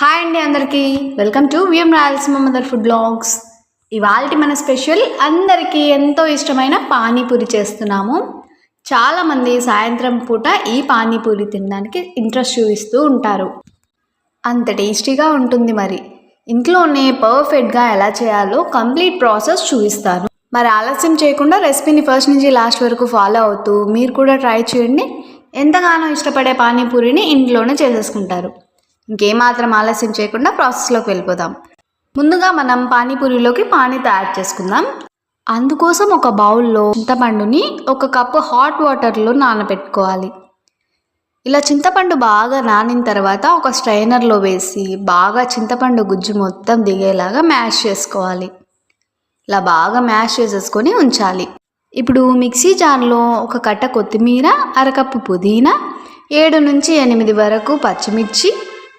Hi అండి అందరికీ. Welcome to VM Rayalaseema mother food blogs. ఇవాళ మన స్పెషల్ అందరికీ ఎంతో ఇష్టమైన పానీపూరి చేస్తున్నాము. చాలామంది సాయంత్రం పూట ఈ పానీపూరి తినడానికి ఇంట్రెస్ట్ చూపిస్తూ ఉంటారు. అంత టేస్టీగా ఉంటుంది మరి. ఇంట్లోనే పర్ఫెక్ట్గా ఎలా చేయాలో కంప్లీట్ ప్రాసెస్ చూపిస్తాను. మరి ఆలస్యం చేయకుండా రెసిపీని ఫస్ట్ నుంచి లాస్ట్ వరకు ఫాలో అవుతూ మీరు కూడా ట్రై చేయండి. ఎంతగానో ఇష్టపడే పానీపూరిని ఇంట్లోనే చేసేసుకుంటారు. ఇంకేమాత్రం ఆలస్యం చేయకుండా ప్రాసెస్లోకి వెళ్ళిపోదాం. ముందుగా మనం పానీపూరిలోకి పానీ తయారు చేసుకుందాం. అందుకోసం ఒక బౌల్లో చింతపండుని ఒక కప్పు హాట్ వాటర్లో నానబెట్టుకోవాలి. ఇలా చింతపండు బాగా నానిన తర్వాత ఒక స్ట్రైనర్లో వేసి బాగా చింతపండు గుజ్జు మొత్తం దిగేలాగా మ్యాష్ చేసుకోవాలి. ఇలా బాగా మ్యాష్ చేసేసుకొని ఉంచాలి. ఇప్పుడు మిక్సీ జార్లో ఒక కట్ట కొత్తిమీర అరకప్పు పుదీనా ఏడు నుంచి ఎనిమిది వరకు పచ్చిమిర్చి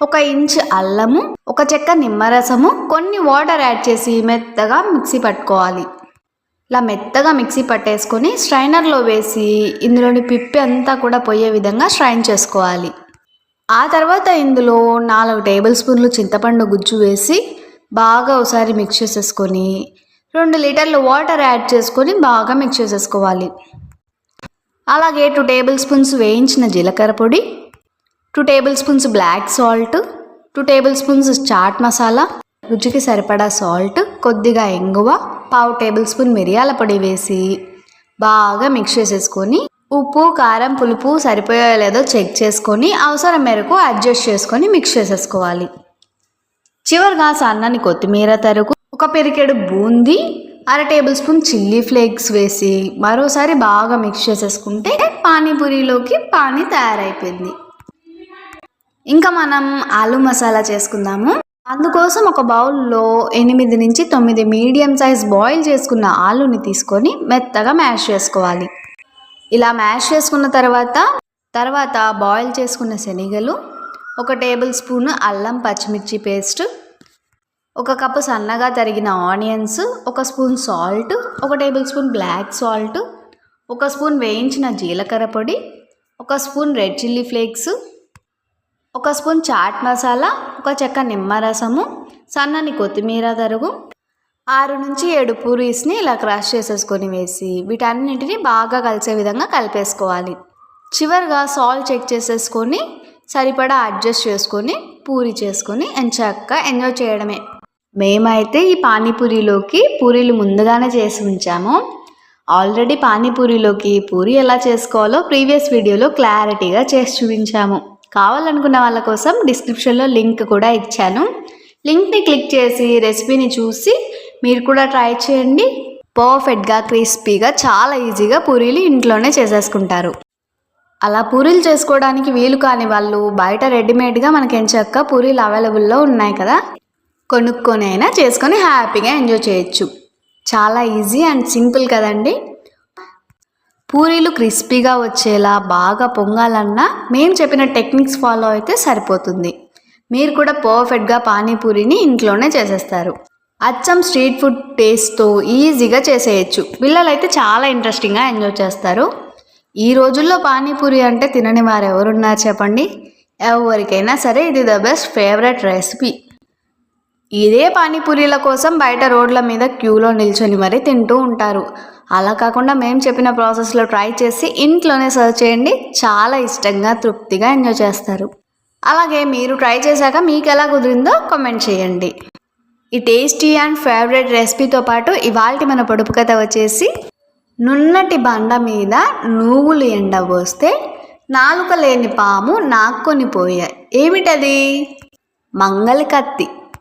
ఒక ఇంచ్ అల్లము ఒక చెక్క నిమ్మరసము కొన్ని వాటర్ యాడ్ చేసి మెత్తగా మిక్సీ పట్టుకోవాలి. ఇలా మెత్తగా మిక్సీ పట్టేసుకొని స్ట్రైనర్లో వేసి ఇందులోని పిప్పి అంతా కూడా పోయే విధంగా స్ట్రైన్ చేసుకోవాలి. ఆ తర్వాత ఇందులో నాలుగు టేబుల్ స్పూన్లు చింతపండు గుజ్జు వేసి బాగా ఒకసారి మిక్స్ చేసేసుకొని రెండు లీటర్లు వాటర్ యాడ్ చేసుకొని బాగా మిక్స్ చేసేసుకోవాలి. అలాగే టూ టేబుల్ స్పూన్స్ వేయించిన జీలకర్ర పొడి two tablespoons black salt two tablespoons chaat masala రుచికి సరిపడా సాల్ట్ కొద్దిగా ఎంగువ పావు టేబుల్ స్పూన్ మిరియాల పొడి వేసి బాగా మిక్స్ చేసేసుకొని ఉప్పు కారం పులుపు సరిపోయో లేదో చెక్ చేసుకొని అవసరం మేరకు అడ్జస్ట్ చేసుకొని మిక్స్ చేసేసుకోవాలి. చివరిగా సన్నని కొత్తిమీర తరుగు ఒక పెరికెడు బూంది అర టేబుల్ స్పూన్ చిల్లీ ఫ్లేక్స్ వేసి మరోసారి బాగా మిక్స్ చేసేసుకుంటే పానీపూరిలోకి పానీ తయారైపోయింది. ఇంకా మనం ఆలు మసాలా చేసుకుందాము. అందుకోసం ఒక బౌల్లో ఎనిమిది నుంచి తొమ్మిది మీడియం సైజ్ బాయిల్ చేసుకున్న ఆలుని తీసుకొని మెత్తగా మ్యాష్ చేసుకోవాలి. ఇలా మ్యాష్ చేసుకున్న తర్వాత తర్వాత బాయిల్ చేసుకున్న శనగలు ఒక టేబుల్ స్పూన్ అల్లం పచ్చిమిర్చి పేస్ట్ ఒక కప్పు సన్నగా తరిగిన ఆనియన్స్ ఒక స్పూన్ సాల్ట్ ఒక టేబుల్ స్పూన్ బ్లాక్ సాల్ట్ ఒక స్పూన్ వేయించిన జీలకర్ర పొడి ఒక స్పూన్ రెడ్ చిల్లీ ఫ్లేక్స్ ఒక స్పూన్ చాట్ మసాలా ఒక చెక్క నిమ్మరసము సన్నని కొత్తిమీర తరుగు ఆరు నుంచి ఏడు పూరీస్ని ఇలా క్రష్ చేసేసుకొని వేసి వీటన్నిటిని బాగా కలిసే విధంగా కలిపేసుకోవాలి. చివరిగా సాల్ట్ చెక్ చేసేసుకొని సరిపడా అడ్జస్ట్ చేసుకొని పూరి చేసుకొని ఎంచక్క ఎంజాయ్ చేయడమే. మేమైతే ఈ పానీపూరిలోకి పూరీలు ముందుగానే చేసి ఉంచాము. ఆల్రెడీ పానీపూరిలోకి పూరి ఎలా చేసుకోవాలో ప్రీవియస్ వీడియోలో క్లారిటీగా చేసి చూపించాము. కావాలనుకున్న వాళ్ళ కోసం డిస్క్రిప్షన్లో లింక్ కూడా ఇచ్చాను. లింక్ని క్లిక్ చేసి రెసిపీని చూసి మీరు కూడా ట్రై చేయండి. పర్ఫెక్ట్గా క్రిస్పీగా చాలా ఈజీగా పూరీలు ఇంట్లోనే చేసేసుకుంటారు. అలా పూరీలు చేసుకోవడానికి వీలు కాని వాళ్ళు బయట రెడీమేడ్గా మనకి ఎంచక్క పూరీలు అవైలబుల్లో ఉన్నాయి కదా కొనుక్కొని అయినా చేసుకొని హ్యాపీగా ఎంజాయ్ చేయొచ్చు. చాలా ఈజీ అండ్ సింపుల్ కదండి. పూరీలు క్రిస్పీగా వచ్చేలా బాగా పొంగాలన్నా మేము చెప్పిన టెక్నిక్స్ ఫాలో అయితే సరిపోతుంది. మీరు కూడా పర్ఫెక్ట్గా పానీపూరిని ఇంట్లోనే చేసేస్తారు. అచ్చం స్ట్రీట్ ఫుడ్ టేస్ట్తో ఈజీగా చేసేయచ్చు. పిల్లలైతే చాలా ఇంట్రెస్టింగ్గా ఎంజాయ్ చేస్తారు. ఈ రోజుల్లో పానీపూరి అంటే తినని వారు ఎవరున్నారు చెప్పండి? ఎవరికైనా సరే ఇది ద బెస్ట్ ఫేవరెట్ రెసిపీ. ఇదే పానీపూరీల కోసం బయట రోడ్ల మీద క్యూలో నిల్చొని మరీ తింటూ ఉంటారు. అలా కాకుండా మేము చెప్పిన ప్రాసెస్లో ట్రై చేసి ఇంట్లోనే సర్వ్ చేయండి. చాలా ఇష్టంగా తృప్తిగా ఎంజాయ్ చేస్తారు. అలాగే మీరు ట్రై చేశాక మీకు ఎలా కుదిరిందో కామెంట్ చేయండి. ఈ టేస్టీ అండ్ ఫేవరెట్ రెసిపీతో పాటు ఇవాళ మన పొడుపు కథ వచ్చేసి నున్నటి బండ మీద నువ్వులు ఎండబోస్తే నాలుక లేని పాము నాక్కొని పోయాయి ఏమిటది? మంగళ